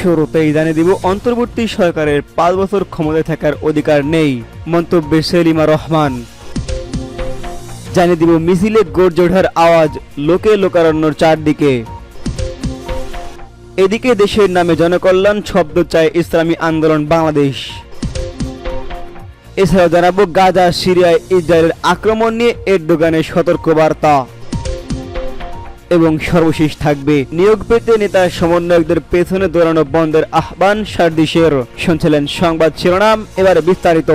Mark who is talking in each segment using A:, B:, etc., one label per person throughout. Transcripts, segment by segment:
A: শুরুতেই জানিয়ে দিব। অন্তর্বর্তী সরকারের পাঁচ বছর ক্ষমতায় থাকার অধিকার নেই, মন্তব্যে সেলিমা রহমান। জানিয়ে দিব মিছিলে গর্জে ওঠার আওয়াজ লোকে লোকারণ্যর চারদিকে। এদিকে দেশের নামে জনকল্যাণ শব্দ চায় ইসলামী আন্দোলন বাংলাদেশ। এছাড়াও জানাব গাজা, সিরিয়ায় ইসরায়েলের আক্রমণ নিয়ে এরদোগানের সতর্কবার্তা। এবং সর্বশেষ থাকবে নিয়োগ পেতে নেতা সমন্বয়কদের পেছনে দৌড়ানো বন্ধের আহ্বান সার্দিশের শুনছিলেন সংবাদ শিরোনাম, এবার বিস্তারিত।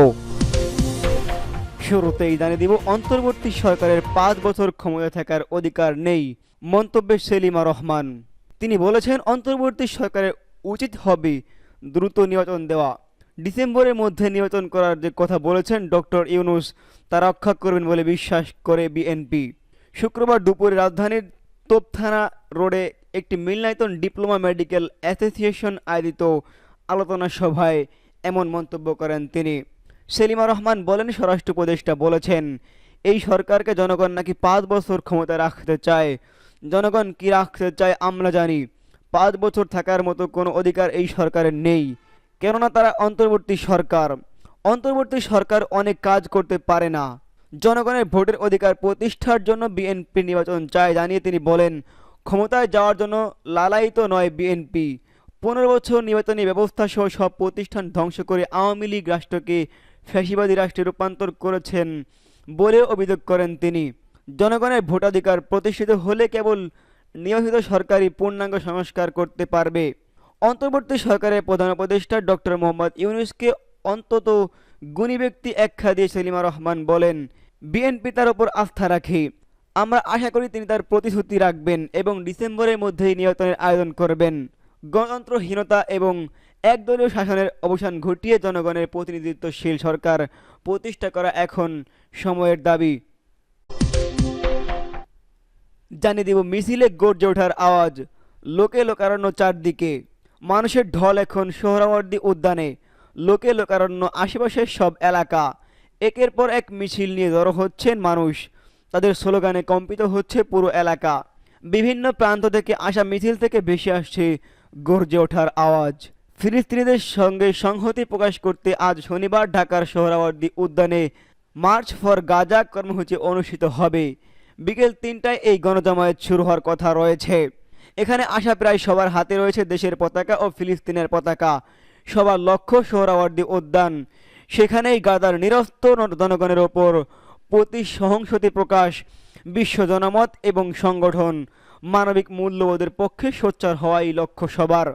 A: শুরুতেই জানিয়ে দিব, অন্তর্বর্তী সরকারের পাঁচ বছর ক্ষমতা থাকার অধিকার নেই, মন্তব্যে সেলিমা রহমান। তিনি বলেছেন, অন্তর্বর্তী সরকারের উচিত হবে দ্রুত নির্বাচন দেওয়া। ডিসেম্বরের মধ্যে নির্বাচন করার যে কথা বলেছেন ডক্টর ইউনুস, তা রক্ষা করবেন বলে বিশ্বাস করে বিএনপি। শুক্রবার দুপুরে রাজধানীর তোপথানা রোডে একটি মিলনায়তন ডিপ্লোমা মেডিকেল অ্যাসোসিয়েশন আয়োজিত আলোচনা সভায় এমন মন্তব্য করেন তিনি। সেলিমা রহমান বলেন, স্বরাষ্ট্র উপদেষ্টা বলেছেন, এই সরকারকে জনগণ নাকি পাঁচ বছর ক্ষমতা রাখতে চায়। জনগণ কি রাখতে চায় আমরা জানি। পাঁচ বছর থাকার মতো কোনো অধিকার এই সরকারের নেই। কেননা তারা অন্তর্বর্তী সরকার। অন্তর্বর্তী সরকার অনেক কাজ করতে পারে না। জনগণের ভোটের অধিকার প্রতিষ্ঠার জন্য বিএনপি নির্বাচন চায় জানিয়ে তিনি বলেন, ক্ষমতায় যাওয়ার জন্য লালায়িত নয় বিএনপি। পনেরো বছর নির্বাচনী ব্যবস্থা সহ সব প্রতিষ্ঠান ধ্বংস করে আওয়ামী লীগ রাষ্ট্রকে ফ্যাসিবাদী রাষ্ট্রে রূপান্তর করেছেন বলে অভিযোগ করেন তিনি। জনগণের ভোটাধিকার প্রতিষ্ঠিত হলে কেবল নির্বাচিত সরকারি পূর্ণাঙ্গ সংস্কার করতে পারবে। অন্তর্বর্তী সরকারের প্রধান উপদেষ্টা ডক্টর মোহাম্মদ ইউনুসকে অন্তত গুণী ব্যক্তি একখা দিয়ে সেলিমা রহমান বলেন বিএনপি তার উপর আস্থা রাখে। আমরা আশা করি তিনি তার প্রতিশ্রুতি রাখবেন এবং ডিসেম্বরের মধ্যেই নির্বাচনের আয়োজন করবেন। গণতন্ত্রহীনতা এবং একদলীয় শাসনের অবসান ঘটিয়ে জনগণের প্রতিনিধিত্বশীল সরকার প্রতিষ্ঠা করা এখন সময়ের দাবি। জানিয়ে দিব মিছিলে গর্জে ওঠার আওয়াজ, লোকে লোকারণ্য চারদিকে। মানুষের ঢল এখন সোহরাওয়ার্দী উদ্যানে, লোকে লোকারণ্য আশেপাশের সব এলাকা। একের পর এক মিছিল নিয়ে জড়ো হচ্ছেন মানুষ। তাদের স্লোগানে কম্পিত হচ্ছে পুরো এলাকা। বিভিন্ন প্রান্ত থেকে আসা মিছিল থেকে ভেসে আসছে গর্জে ওঠার আওয়াজ। ফিলিস্তিনিদের সঙ্গে সংহতি প্রকাশ করতে আজ শনিবার ঢাকার সোহরাওয়ার্দী উদ্যানে মার্চ ফর গাজা কর্মসূচি অনুষ্ঠিত হবে। বিকেল তিনটায় এই গণজামায়াত শুরু হওয়ার কথা রয়েছে। এখানে আসা প্রায় সবার হাতে রয়েছে দেশের পতাকা ও ফিলিস্তিনের পতাকা। সবার লক্ষ্য সোহরাওয়ার্দী উদ্যান। সেখানেই গাদার নিরস্ত জনগণের ওপর প্রতি সহংসতি প্রকাশ, বিশ্ব জনমত এবং সংগঠন মানবিক মূল্যবোধের পক্ষে সোচ্চার হওয়াই লক্ষ্য সবার।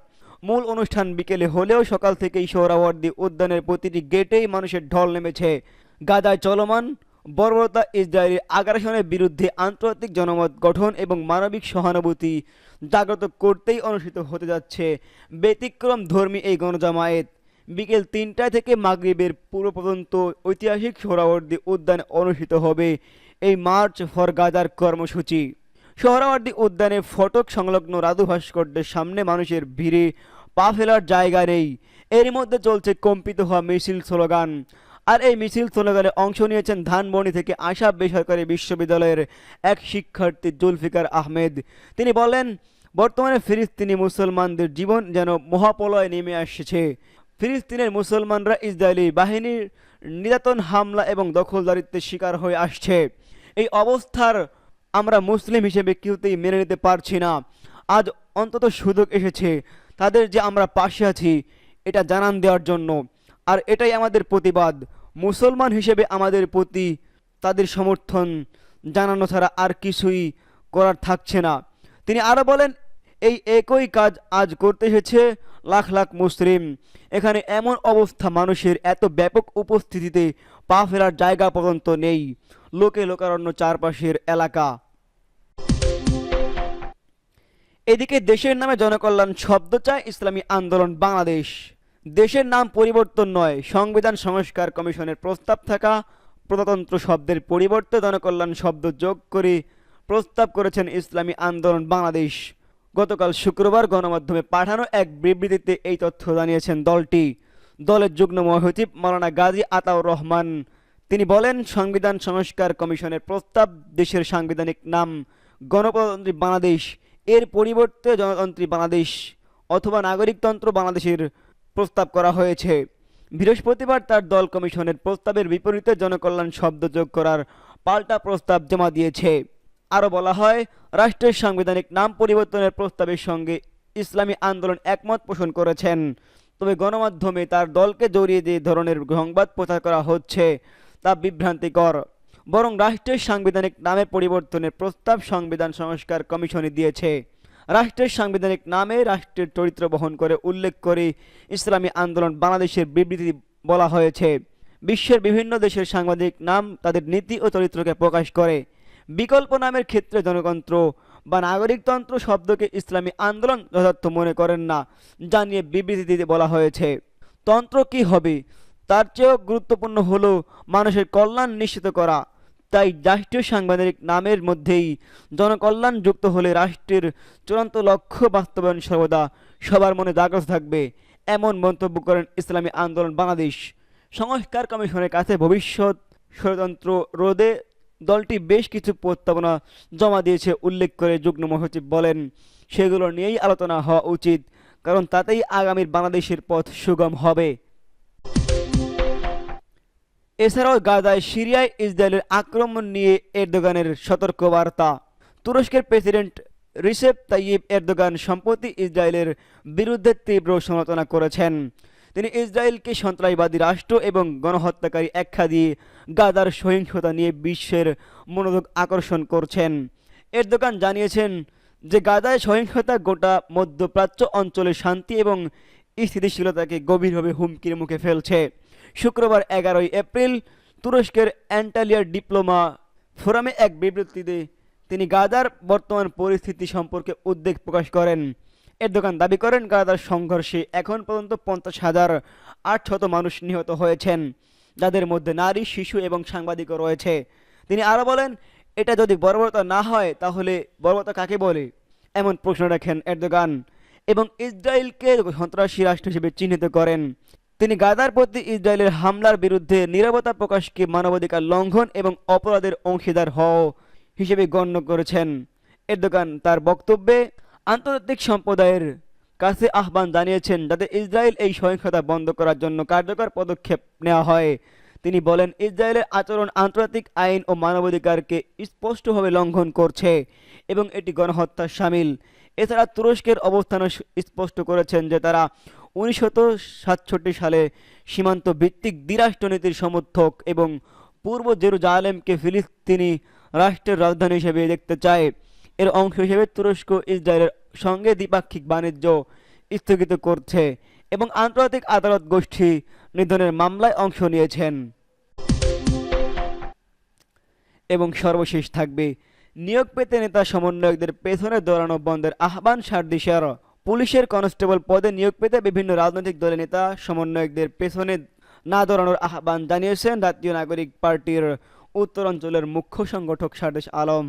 A: মূল অনুষ্ঠান বিকেলে হলেও সকাল থেকেই সোহরাওয়ার্দী উদ্যানের প্রতিটি গেটেই মানুষের ঢল নেমেছে। গাদায় চলমান বর্বরতা ইসরায়েলি আগ্রাসনের বিরুদ্ধে আন্তর্জাতিক জনমত গঠন এবং মানবিক সহানুভূতি জাগ্রত করতেই অনুষ্ঠিত হতে যাচ্ছে ব্যতিক্রম ধর্মী এই গণজামায়েত। বিকেল তিনটা থেকে মাগরিবের পূর্ব পর্যন্ত ঐতিহাসিক সোহরাওয়ার্দী উদ্যানে অনুষ্ঠিত হবে। এই মার্চ ফর গাজার কর্মসূচি। সোহরাওয়ার্দী উদ্যানে ফটক সংলগ্ন রাধু ভাস্কর্যের সামনে মানুষের ভিড়ে পা ফেলার জায়গা নেই। এর মধ্যে চলছে কম্পিত হওয়া মিছিল স্লোগান। আর এই মিছিল স্লোগানে অংশ নিয়েছেন ধানবনি থেকে আসা বেসরকারি বিশ্ববিদ্যালয়ের এক শিক্ষার্থী জুলফিকার আহমেদ। তিনি বলেন, বর্তমানে ফিলিস্তিনি মুসলমানদের জীবন যেন মহাপলয় নেমে আসছে। ফিলিস্তিনের মুসলমানরা ইসরায়েলি বাহিনীর নির্যাতন, হামলা এবং দখলদারিত্বের শিকার হয়ে আসছে। এই অবস্থার আমরা মুসলিম হিসেবে কেউতেই মেনে নিতে পারছি না। আজ অন্তত সুযোগ এসেছে তাদের যে আমরা পাশে আছি, এটা জানান দেওয়ার জন্য। আর এটাই আমাদের প্রতিবাদ। মুসলমান হিসেবে আমাদের প্রতি তাদের সমর্থন জানানো ছাড়া আর কিছুই করার থাকছে না। তিনি আরও বলেন, এই একই কাজ আজ করতে এসেছে লাখ লাখ মুসলিম। এখানে এমন অবস্থা মানুষের এত ব্যাপক উপস্থিতিতে পা ফেরার জায়গা পর্যন্ত নেই। লোকে লোকারণ্য চারপাশের এলাকা। এদিকে দেশের নামে জনকল্যাণ শব্দ চায় ইসলামী আন্দোলন বাংলাদেশ। দেশের নাম পরিবর্তন নয়, সংবিধান সংস্কার কমিশনের প্রস্তাব থাকা প্রজাতন্ত্র শব্দের পরিবর্তে জনকল্যাণ শব্দ যোগ করে প্রস্তাব করেছেন ইসলামী আন্দোলন বাংলাদেশ। গতকাল শুক্রবার গণমাধ্যমে পাঠানো এক বিবৃতিতে এই তথ্য জানিয়েছেন দলটি। দলের যুগ্ম মহাসচিব মৌলানা গাজী আতাউর রহমান। তিনি বলেন, সংবিধান সংস্কার কমিশনের প্রস্তাব দেশের সাংবিধানিক নাম গণপ্রজাতন্ত্রী বাংলাদেশ, এর পরিবর্তে গণতন্ত্রী বাংলাদেশ অথবা নাগরিকতন্ত্র বাংলাদেশের প্রস্তাব করা হয়েছে। বৃহস্পতিবার তার দল কমিশনের প্রস্তাবের বিপরীতে জনকল্যাণ শব্দ যোগ করার পাল্টা প্রস্তাব জমা দিয়েছে। আরও বলা হয়, রাষ্ট্রের সাংবিধানিক নাম পরিবর্তনের প্রস্তাবের সঙ্গে ইসলামী আন্দোলন একমত পোষণ করেছেন। তবে গণমাধ্যমে তার দলকে জড়িয়ে যে ধরনের সংবাদ প্রচার করা হচ্ছে, তা বিভ্রান্তিকর। বরং রাষ্ট্রের সাংবিধানিক নামের পরিবর্তনের প্রস্তাব সংবিধান সংস্কার কমিশনে দিয়েছে। রাষ্ট্রের সাংবিধানিক নামে রাষ্ট্রের চরিত্র বহন করে উল্লেখ করে ইসলামী আন্দোলন বাংলাদেশের বিবৃতি বলা হয়েছে। বিশ্বের বিভিন্ন দেশের সাংবাদিক নাম তাদের নীতি ও চরিত্রকে প্রকাশ করে। বিকল্প নামের ক্ষেত্রে জনতন্ত্র বা নাগরিকতন্ত্র শব্দকে ইসলামী আন্দোলন যথার্থ মনে করেন না জানিয়ে বিবৃতিতে বলা হয়েছে। তন্ত্র কি হবে? তার চেয়েও গুরুত্বপূর্ণ হলো মানুষের কল্যাণ নিশ্চিত করা। তাই রাষ্ট্রীয় সাংবিধানিক নামের মধ্যেই জনকল্যাণ যুক্ত হলে রাষ্ট্রের চূড়ান্ত লক্ষ্য বাস্তবায়ন সর্বদা সবার মনে জাগ্রত থাকবে, এমন মন্তব্য করেন ইসলামী আন্দোলন বাংলাদেশ সংস্কার কমিশনের কাছে ভবিষ্যৎ ষড়যন্ত্র রোধে দলটি বেশ কিছু প্রস্তাবনা জমা দিয়েছে, উল্লেখ করে যুগ্ম মহাসচিব বলেন, সেগুলো নিয়েই আলোচনা হওয়া উচিত, কারণ তাতেই আগামীর বাংলাদেশের পথ সুগম হবে। এছাড়াও গাজায় সিরিয়ায় ইসরায়েলের আক্রমণ নিয়ে এরদোগানের সতর্কবার্তা। তুরস্কের প্রেসিডেন্ট রিসেপ তাইয়িব এরদোগান সম্প্রতি ইসরায়েলের বিরুদ্ধে তীব্র সমালোচনা করেছেন। তিনি ইসরায়েলকে সন্ত্রাসবাদী রাষ্ট্র এবং গণহত্যাকারী আখ্যা দিয়ে গাদার সহিংসতা নিয়ে বিশ্বের মনোযোগ আকর্ষণ করছেন। এরদোগান জানিয়েছেন যে গাদায় সহিংসতা গোটা মধ্যপ্রাচ্য অঞ্চলের শান্তি এবং স্থিতিশীলতাকে গভীরভাবে হুমকির মুখে ফেলছে। শুক্রবার এগারোই এপ্রিল তুরস্কের অ্যান্টালিয়ার ডিপ্লোমা ফোরামে এক বিবৃতিতে তিনি গাদার বর্তমান পরিস্থিতি সম্পর্কে উদ্বেগ প্রকাশ করেন। এর দোকান দাবি করেন গাজার সংঘর্ষে এখন পর্যন্ত পঞ্চাশ হাজার আটশত মানুষ নিহত হয়েছেন, যাদের মধ্যে নারী, শিশু এবং সাংবাদিকও রয়েছে। তিনি আরও বলেন, এটা যদি বর্বরতা না হয়, তাহলে বর্বরতা কাকে বলে? এমন প্রশ্ন রাখেন এরদোগান এবং ইসরায়েলকে সন্ত্রাসী রাষ্ট্র হিসেবে চিহ্নিত করেন। তিনি গাজার প্রতি ইসরায়েলের হামলার বিরুদ্ধে নীরবতা প্রকাশকে মানবাধিকার লঙ্ঘন এবং অপরাধের অংশীদার হও হিসেবে গণ্য করেছেন। এরদোগান তার বক্তব্যে আন্তর্জাতিক সম্প্রদায়ের কাছে আহ্বান জানিয়েছেন যাতে ইসরায়েল এই সহিংসতা বন্ধ করার জন্য কার্যকর পদক্ষেপ নেওয়া হয়। তিনি বলেন, ইসরায়েলের আচরণ আন্তর্জাতিক আইন ও মানবাধিকারকে স্পষ্টভাবে লঙ্ঘন করছে এবং এটি গণহত্যার সামিল। এছাড়া তুরস্কের অবস্থানও স্পষ্ট করেছেন যে তারা উনিশশো সাতষট্টি সালে সীমান্ত ভিত্তিক দ্বিরাষ্ট্রনীতির সমর্থক এবং পূর্ব জেরুজালেমকে ফিলিস্তিনি রাষ্ট্রের রাজধানী হিসেবে দেখতে চায়। এর অংশ হিসেবে তুরস্ক, ইসরায়েলের সঙ্গে দ্বিপাক্ষিক বাণিজ্য স্থগিত করছে এবং আন্তর্জাতিক আদালত গোষ্ঠী নিধনের মামলায় অংশ নিয়েছেন। এবং সর্বশেষ থাকবে, নিয়োগ পেতে নেতা সমন্বয়কদের পেছনে দৌড়ানো বন্ধের আহ্বান সারদিশার। পুলিশের কনস্টেবল পদে নিয়োগ পেতে বিভিন্ন রাজনৈতিক দলের নেতা সমন্বয়কদের পেছনে না দৌড়ানোর আহ্বান জানিয়েছেন জাতীয় নাগরিক পার্টির উত্তরাঞ্চলের মুখ্য সংগঠক সারদেশ আলম।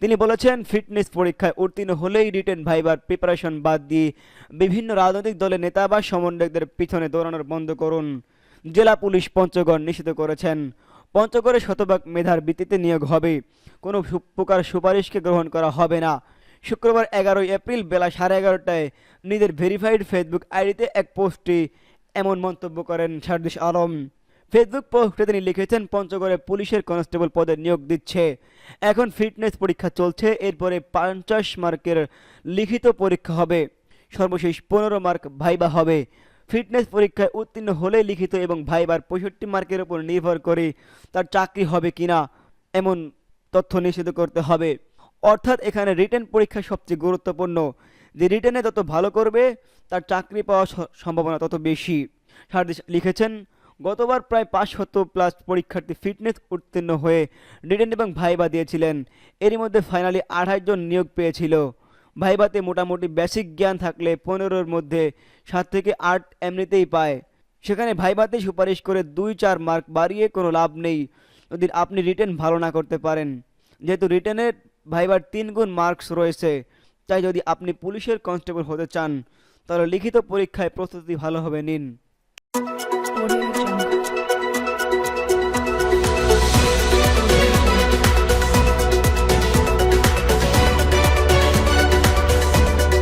A: তিনি বলেছেন, ফিটনেস পরীক্ষায় উত্তীর্ণ হলেই রিটেন ভাইবার প্রিপারেশন বাদ দিয়ে বিভিন্ন রাজনৈতিক দলের নেতা বা সমন্বয়কদের পিছনে দৌড়ানোর বন্ধ করুন। জেলা পুলিশ পঞ্চগড় নিষিদ্ধ করেছেন। পঞ্চগড়ে শতভাগ মেধার ভিত্তিতে নিয়োগ হবে। কোনো প্রকার সুপারিশকে গ্রহণ করা হবে না। শুক্রবার এগারোই এপ্রিল বেলা সাড়ে এগারোটায় নিজের ভেরিফাইড ফেসবুক আইডিতে এক পোস্টে এমন মন্তব্য করেন সারদিস আলম। ফেসবুক পোস্টে তিনি লিখেছেন, পঞ্চগড়ে পুলিশের কনস্টেবল পদে নিয়োগ দিচ্ছে। এখন ফিটনেস পরীক্ষা চলছে, এরপরে পঞ্চাশ মার্কের লিখিত পরীক্ষা হবে। সর্বশেষ পনেরো মার্ক ভাইবা হবে। ফিটনেস পরীক্ষায় উত্তীর্ণ হলে লিখিত এবং ভাইবার পঁয়ষট্টি মার্কের উপর নির্ভর করে তার চাকরি হবে কিনা, এমন তথ্য নিশ্চিত করতে হবে। অর্থাৎ এখানে রিটেন পরীক্ষা সবচেয়ে গুরুত্বপূর্ণ। যে রিটেনে যত ভালো করবে, তার চাকরি পাওয়ার সম্ভাবনা তত বেশি। সারদিস লিখেছেন গতবার প্রায় পাঁচ শত প্লাস পরীক্ষার্থী ফিটনেস উত্তীর্ণ হয়ে রিটেন এবং ভাইবা দিয়েছিলেন। এরই মধ্যে ফাইনালি আঠাশ জন নিয়োগ পেয়েছিল। ভাইবাতে মোটামুটি বেসিক জ্ঞান থাকলে পনেরোর মধ্যে সাত থেকে আট এমনিতেই পায়। সেখানে ভাইবাতে সুপারিশ করে দুই চার মার্ক বাড়িয়ে কোনো লাভ নেই। যদি আপনি রিটেন ভালো না করতে পারেন। যেহেতু রিটেনের ভাইবার তিন গুণ মার্কস রয়েছে, তাই যদি আপনি পুলিশের কনস্টেবল হতে চান, তাহলে লিখিত পরীক্ষায় প্রস্তুতি ভালোভাবে নিন.